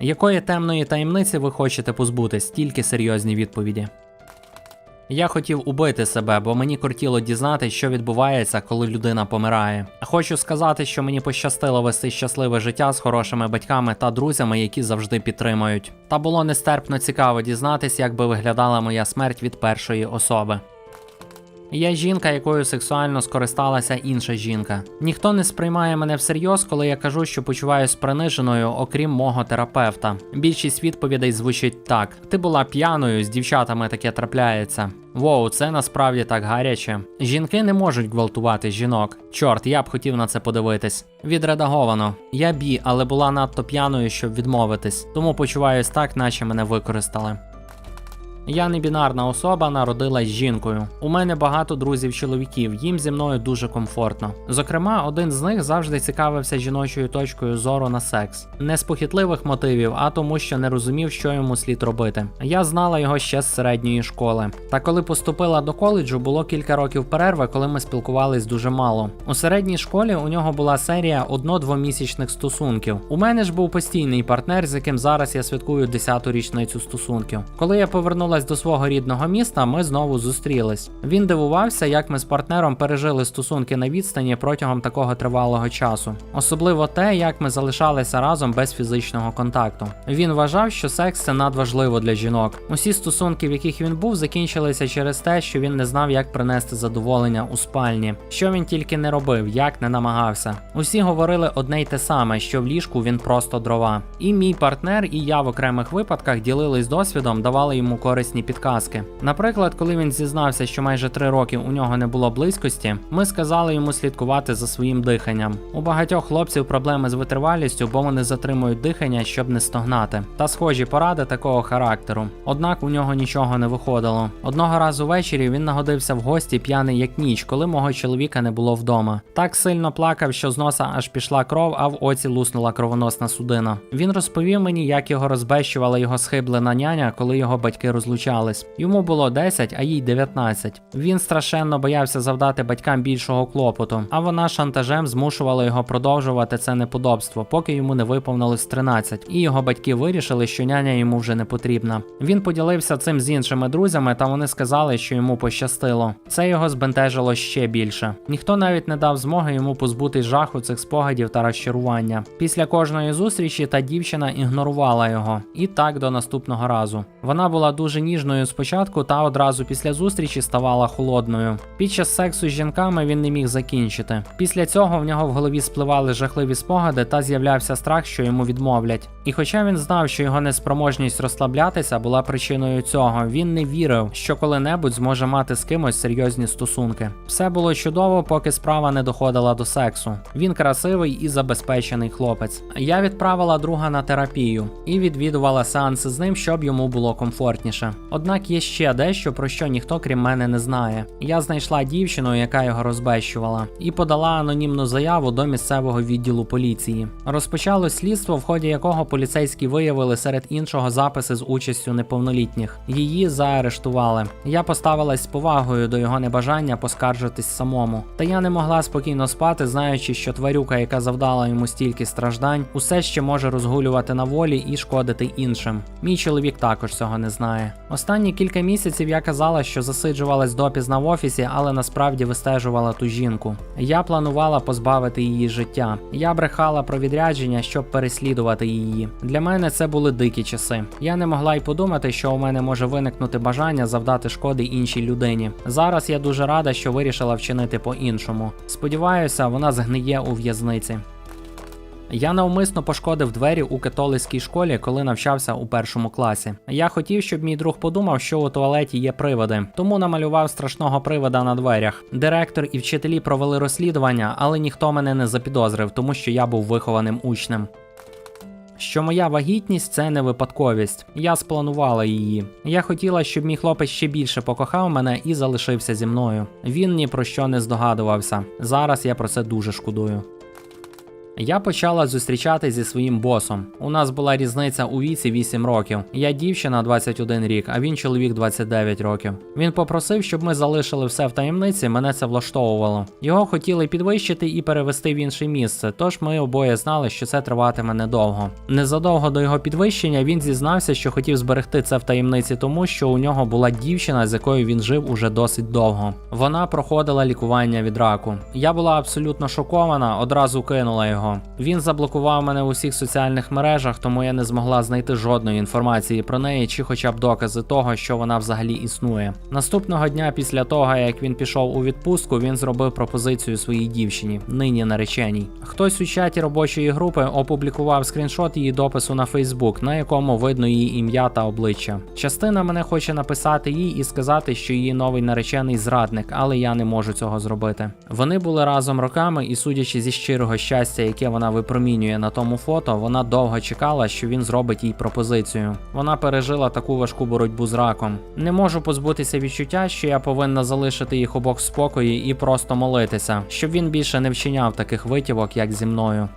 Якої темної таємниці ви хочете позбутись? Тільки серйозні відповіді. Я хотів убити себе, бо мені кортіло дізнати, що відбувається, коли людина помирає. Хочу сказати, що мені пощастило вести щасливе життя з хорошими батьками та друзями, які завжди підтримують. Та було нестерпно цікаво дізнатись, як би виглядала моя смерть від першої особи. Я жінка, якою сексуально скористалася інша жінка. Ніхто не сприймає мене всерйоз, коли я кажу, що почуваюсь приниженою, окрім мого терапевта. Більшість відповідей звучить так: ти була п'яною, з дівчатами таке трапляється. Воу, це насправді так гаряче. Жінки не можуть гвалтувати жінок. Чорт, я б хотів на це подивитись. Відредаговано. Я бі, але була надто п'яною, щоб відмовитись, тому почуваюсь так, наче мене використали. Я не бінарна особа, народилась жінкою. У мене багато друзів-чоловіків, їм зі мною дуже комфортно. Зокрема, один з них завжди цікавився жіночою точкою зору на секс. Не з похитливих мотивів, а тому, що не розумів, що йому слід робити. Я знала його ще з середньої школи. Та коли поступила до коледжу, було кілька років перерви, коли ми спілкувались дуже мало. У середній школі у нього була серія одно-двомісячних стосунків. У мене ж був постійний партнер, з яким зараз я святкую 10-ту річницю стосунків. Коли я повернулась до свого рідного міста, ми знову зустрілись. Він дивувався, як ми з партнером пережили стосунки на відстані протягом такого тривалого часу, особливо те, як ми залишалися разом без фізичного контакту. Він вважав, що секс це надважливо для жінок. Усі стосунки, в яких він був, закінчилися через те, що він не знав, як принести задоволення у спальні, що він тільки не робив, як не намагався. Усі говорили одне й те саме, що в ліжку він просто дрова. І мій партнер, і я в окремих випадках ділились досвідом, давали йому корисні підказки. Наприклад, коли він зізнався, що майже три роки у нього не було близькості, ми сказали йому слідкувати за своїм диханням. У багатьох хлопців проблеми з витривалістю, бо вони затримують дихання, щоб не стогнати. Та схожі поради такого характеру. Однак у нього нічого не виходило. Одного разу ввечері він нагодився в гості п'яний як ніч, коли мого чоловіка не було вдома. Так сильно плакав, що з носа аж пішла кров, а в оці луснула кровоносна судина. Він розповів мені, як його розбещувала його схиблена няня, коли його батьки розлучались. Йому було 10, а їй 19. Він страшенно боявся завдати батькам більшого клопоту, а вона шантажем змушувала його продовжувати це неподобство, поки йому не виповнилось 13, і його батьки вирішили, що няня йому вже не потрібна. Він поділився цим з іншими друзями, та вони сказали, що йому пощастило. Це його збентежило ще більше. Ніхто навіть не дав змоги йому позбутись жаху цих спогадів та розчарування. Після кожної зустрічі та дівчина ігнорувала його. І так до наступного разу. Вона була дуже ніжною спочатку, та одразу після зустрічі ставала холодною. Під час сексу з жінками він не міг закінчити. Після цього в нього в голові спливали жахливі спогади та з'являвся страх, що йому відмовлять. І хоча він знав, що його неспроможність розслаблятися була причиною цього, він не вірив, що коли-небудь зможе мати з кимось серйозні стосунки. Все було чудово, поки справа не доходила до сексу. Він красивий і забезпечений хлопець. Я відправила друга на терапію і відвідувала сеанси з ним, щоб йому було комфортніше. Однак є ще дещо, про що ніхто крім мене не знає. Я знайшла дівчину, яка його розбещувала, і подала анонімну заяву до місцевого відділу поліції. Розпочало слідство, в ході якого поліцейські виявили серед іншого записи з участю неповнолітніх. Її заарештували. Я поставилась з повагою до його небажання поскаржитись самому. Та я не могла спокійно спати, знаючи, що тварюка, яка завдала йому стільки страждань, усе ще може розгулювати на волі і шкодити іншим. Мій чоловік також цього не знає. Останні кілька місяців я казала, що засиджувалась допізна в офісі, але насправді вистежувала ту жінку. Я планувала позбавити її життя. Я брехала про відрядження, щоб переслідувати її. Для мене це були дикі часи. Я не могла й подумати, що у мене може виникнути бажання завдати шкоди іншій людині. Зараз я дуже рада, що вирішила вчинити по-іншому. Сподіваюся, вона згниє у в'язниці. Я навмисно пошкодив двері у католицькій школі, коли навчався у першому класі. Я хотів, щоб мій друг подумав, що у туалеті є привиди, тому намалював страшного привида на дверях. Директор і вчителі провели розслідування, але ніхто мене не запідозрив, тому що я був вихованим учнем. Що моя вагітність це не випадковість. Я спланувала її. Я хотіла, щоб мій хлопець ще більше покохав мене і залишився зі мною. Він ні про що не здогадувався. Зараз я про це дуже шкодую. Я почала зустрічатись зі своїм босом. У нас була різниця у віці 8 років. Я дівчина 21 рік, а він чоловік 29 років. Він попросив, щоб ми залишили все в таємниці. Мене це влаштовувало. Його хотіли підвищити і перевести в інше місце, тож ми обоє знали, що це триватиме недовго. Незадовго до його підвищення він зізнався, що хотів зберегти це в таємниці, тому що у нього була дівчина, з якою він жив уже досить довго. Вона проходила лікування від раку. Я була абсолютно шокована, одразу кинула його. Він заблокував мене у всіх соціальних мережах, тому я не змогла знайти жодної інформації про неї чи хоча б докази того, що вона взагалі існує. Наступного дня, після того як він пішов у відпустку, він зробив пропозицію своїй дівчині, нині нареченій. Хтось у чаті робочої групи опублікував скріншот її допису на Фейсбук, на якому видно її ім'я та обличчя. Частина мене хоче написати їй і сказати, що її новий наречений зрадник, але я не можу цього зробити. Вони були разом роками, і судячи зі щирого щастя, яке вона випромінює на тому фото, вона довго чекала, що він зробить їй пропозицію. Вона пережила таку важку боротьбу з раком. Не можу позбутися відчуття, що я повинна залишити їх обох в спокої і просто молитися, щоб він більше не вчиняв таких витівок, як зі мною.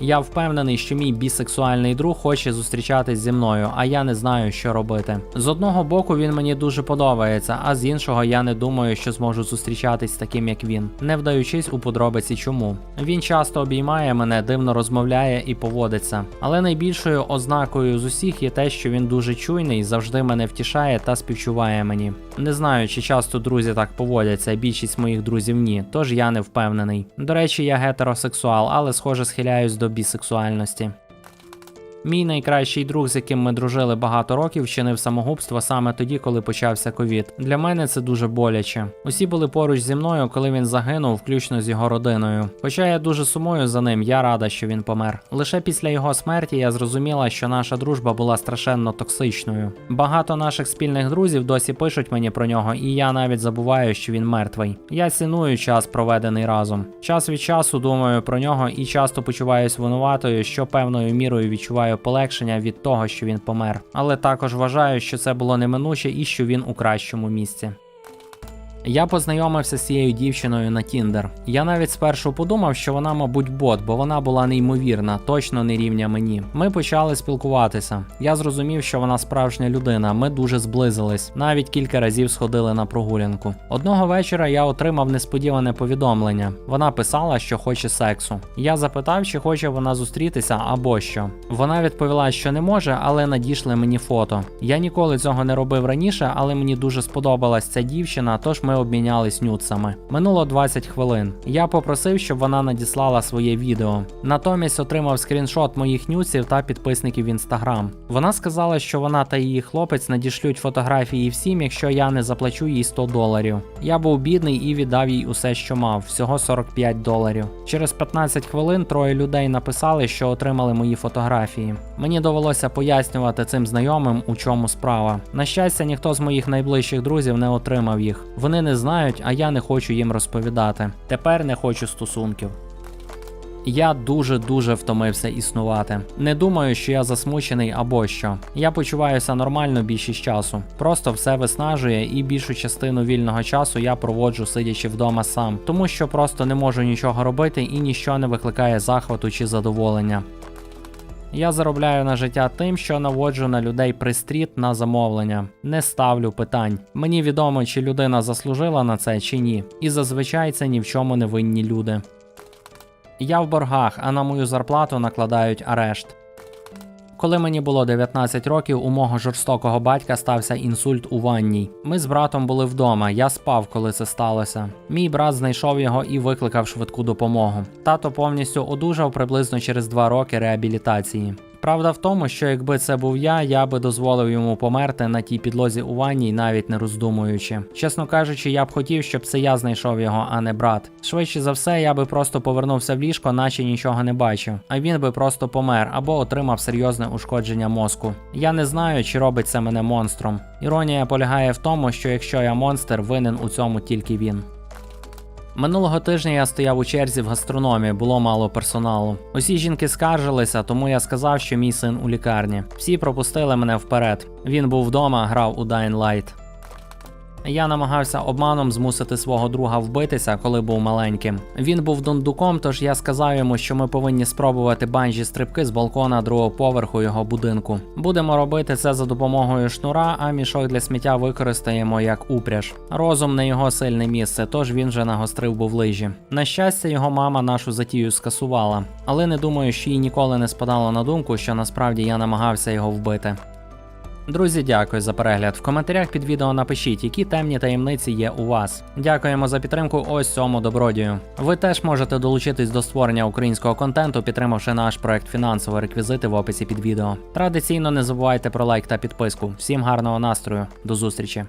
Я впевнений, що мій бісексуальний друг хоче зустрічатись зі мною, а я не знаю, що робити. З одного боку він мені дуже подобається, а з іншого я не думаю, що зможу зустрічатись з таким, як він, не вдаючись у подробиці чому. Він часто обіймає мене, дивно розмовляє і поводиться. Але найбільшою ознакою з усіх є те, що він дуже чуйний, завжди мене втішає та співчуває мені. Не знаю, чи часто друзі так поводяться, більшість моїх друзів ні, тож я не впевнений. До речі, я гетеросексуал, але схоже схиляюсь до бісексуальності. Мій найкращий друг, з яким ми дружили багато років, вчинив самогубство саме тоді, коли почався ковід. Для мене це дуже боляче. Усі були поруч зі мною, коли він загинув, включно з його родиною. Хоча я дуже сумую за ним, я рада, що він помер. Лише після його смерті я зрозуміла, що наша дружба була страшенно токсичною. Багато наших спільних друзів досі пишуть мені про нього, і я навіть забуваю, що він мертвий. Я ціную час, проведений разом. Час від часу думаю про нього і часто почуваюсь винуватою, що певною мірою відчуваю полегшення від того, що він помер. Але також вважаю, що це було неминуче і що він у кращому місці. Я познайомився з цією дівчиною на Тіндер. Я навіть спершу подумав, що вона, мабуть, бот, бо вона була неймовірна, точно не рівня мені. Ми почали спілкуватися. Я зрозумів, що вона справжня людина. Ми дуже зблизились. Навіть кілька разів сходили на прогулянку. Одного вечора я отримав несподіване повідомлення. Вона писала, що хоче сексу. Я запитав, чи хоче вона зустрітися або що. Вона відповіла, що не може, але надійшли мені фото. Я ніколи цього не робив раніше, але мені дуже сподобалась ця дівчина, тож ми обмінялись нюцами. Минуло 20 хвилин. Я попросив, щоб вона надіслала своє відео. Натомість отримав скріншот моїх нюців та підписників в інстаграм. Вона сказала, що вона та її хлопець надішлють фотографії всім, якщо я не заплачу їй 100 доларів. Я був бідний і віддав їй усе, що мав, всього 45 доларів. Через 15 хвилин троє людей написали, що отримали мої фотографії. Мені довелося пояснювати цим знайомим, у чому справа. На щастя, ніхто з моїх найближчих друзів не отримав їх. Вони не знають, а я не хочу їм розповідати. Тепер не хочу стосунків. Я дуже дуже втомився існувати. Не думаю, що я засмучений або що. Я почуваюся нормально більшість часу. Просто все виснажує, і більшу частину вільного часу я проводжу сидячи вдома сам, тому що просто не можу нічого робити і ніщо не викликає захвату чи задоволення. Я заробляю на життя тим, що наводжу на людей пристріт на замовлення. Не ставлю питань. Мені відомо, чи людина заслужила на це чи ні. І зазвичай це ні в чому не винні люди. Я в боргах, а на мою зарплату накладають арешт. Коли мені було 19 років, у мого жорстокого батька стався інсульт у ванній. Ми з братом були вдома, я спав, коли це сталося. Мій брат знайшов його і викликав швидку допомогу. Тато повністю одужав приблизно через 2 роки реабілітації. Правда в тому, що якби це був я, я би дозволив йому померти на тій підлозі у ванні, навіть не роздумуючи. Чесно кажучи, я б хотів, щоб це я знайшов його, а не брат. Швидше за все, я би просто повернувся в ліжко, наче нічого не бачив, а він би просто помер або отримав серйозне ушкодження мозку. Я не знаю, чи робить це мене монстром. Іронія полягає в тому, що якщо я монстр, винен у цьому тільки він. Минулого тижня я стояв у черзі в гастрономі, було мало персоналу. Усі жінки скаржилися, тому я сказав, що мій син у лікарні. Всі пропустили мене вперед. Він був вдома, грав у Dying Light. Я намагався обманом змусити свого друга вбитися, коли був маленьким. Він був дундуком, тож я сказав йому, що ми повинні спробувати банджі стрибки з балкона другого поверху його будинку. Будемо робити це за допомогою шнура, а мішок для сміття використаємо як упряж. Розум не його сильне місце, тож він вже нагострив був лижі. На щастя, його мама нашу затію скасувала, але не думаю, що їй ніколи не спадало на думку, що насправді я намагався його вбити. Друзі, дякую за перегляд. В коментарях під відео напишіть, які темні таємниці є у вас. Дякуємо за підтримку ось цьому добродію. Ви теж можете долучитись до створення українського контенту, підтримавши наш проект фінансово реквізити в описі під відео. Традиційно не забувайте про лайк та підписку. Всім гарного настрою, до зустрічі!